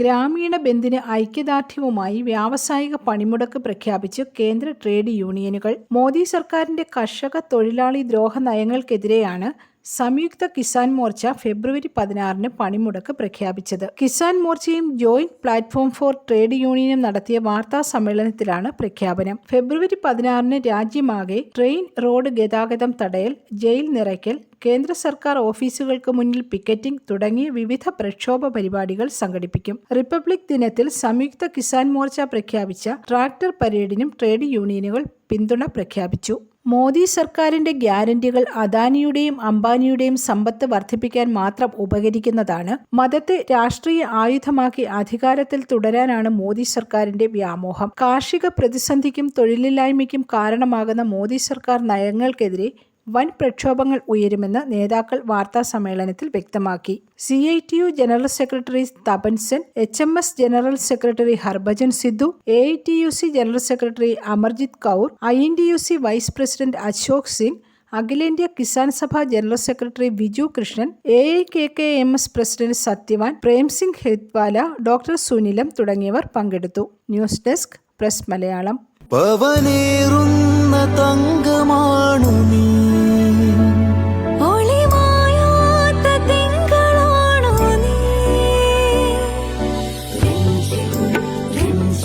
ഗ്രാമീണ ബന്ദിന് ഐക്യദാർഢ്യവുമായി വ്യാവസായിക പണിമുടക്ക് പ്രഖ്യാപിച്ച് കേന്ദ്ര ട്രേഡ് യൂണിയനുകൾ. മോദി സർക്കാരിന്റെ കർഷക തൊഴിലാളി ദ്രോഹ നയങ്ങൾക്കെതിരെയാണ് സംയുക്ത കിസാൻ മോർച്ച ഫെബ്രുവരി പതിനാറിന് പണിമുടക്ക് പ്രഖ്യാപിച്ചത്. കിസാൻ മോർച്ചയും ജോയിന്റ് പ്ലാറ്റ്ഫോം ഫോർ ട്രേഡ് യൂണിയനും നടത്തിയ വാർത്താ സമ്മേളനത്തിലാണ് പ്രഖ്യാപനം. ഫെബ്രുവരി പതിനാറിന് രാജ്യമാകെ ട്രെയിൻ റോഡ് ഗതാഗതം തടയൽ ജയിൽ നിറയ്ക്കൽ കേന്ദ്ര സർക്കാർ ഓഫീസുകൾക്ക് മുന്നിൽ പിക്കറ്റിംഗ് തുടങ്ങി വിവിധ പ്രക്ഷോഭ പരിപാടികൾ സംഘടിപ്പിക്കും. റിപ്പബ്ലിക് ദിനത്തിൽ സംയുക്ത കിസാൻ മോർച്ച പ്രഖ്യാപിച്ച ട്രാക്ടർ പരേഡിനും ട്രേഡ് യൂണിയനുകൾ പിന്തുണ പ്രഖ്യാപിച്ചു. മോദി സർക്കാരിന്റെ ഗ്യാരണ്ടികൾ അദാനിയുടെയും അംബാനിയുടെയും സമ്പത്ത് വർദ്ധിപ്പിക്കാൻ മാത്രം ഉപകരിക്കുന്നതാണ്. മതത്തെ രാഷ്ട്രീയ ആയുധമാക്കി അധികാരത്തിൽ തുടരാനാണ് മോദി സർക്കാരിന്റെ വ്യാമോഹം. കാർഷിക പ്രതിസന്ധിക്കും തൊഴിലില്ലായ്മയ്ക്കും കാരണമാകുന്ന മോദി സർക്കാർ നയങ്ങൾക്കെതിരെ വൻ പ്രക്ഷോഭങ്ങൾ ഉയരുമെന്ന് നേതാക്കൾ വാർത്താ സമ്മേളനത്തിൽ വ്യക്തമാക്കി. C I T U general secretary Tapan Sen H M S general secretary Harbhajan Sidhu A I T U C general secretary Amarjit Kaur I N D U C vice president Ashok Singh അഖിലേന്ത്യാ Kisan Sabha general secretary Viju Krishnan A I K K M S president Satyavan Premsingh Hetwala doctor Sunilam തുടങ്ങിയവർ പങ്കെടുത്തു. News desk press Malayalam.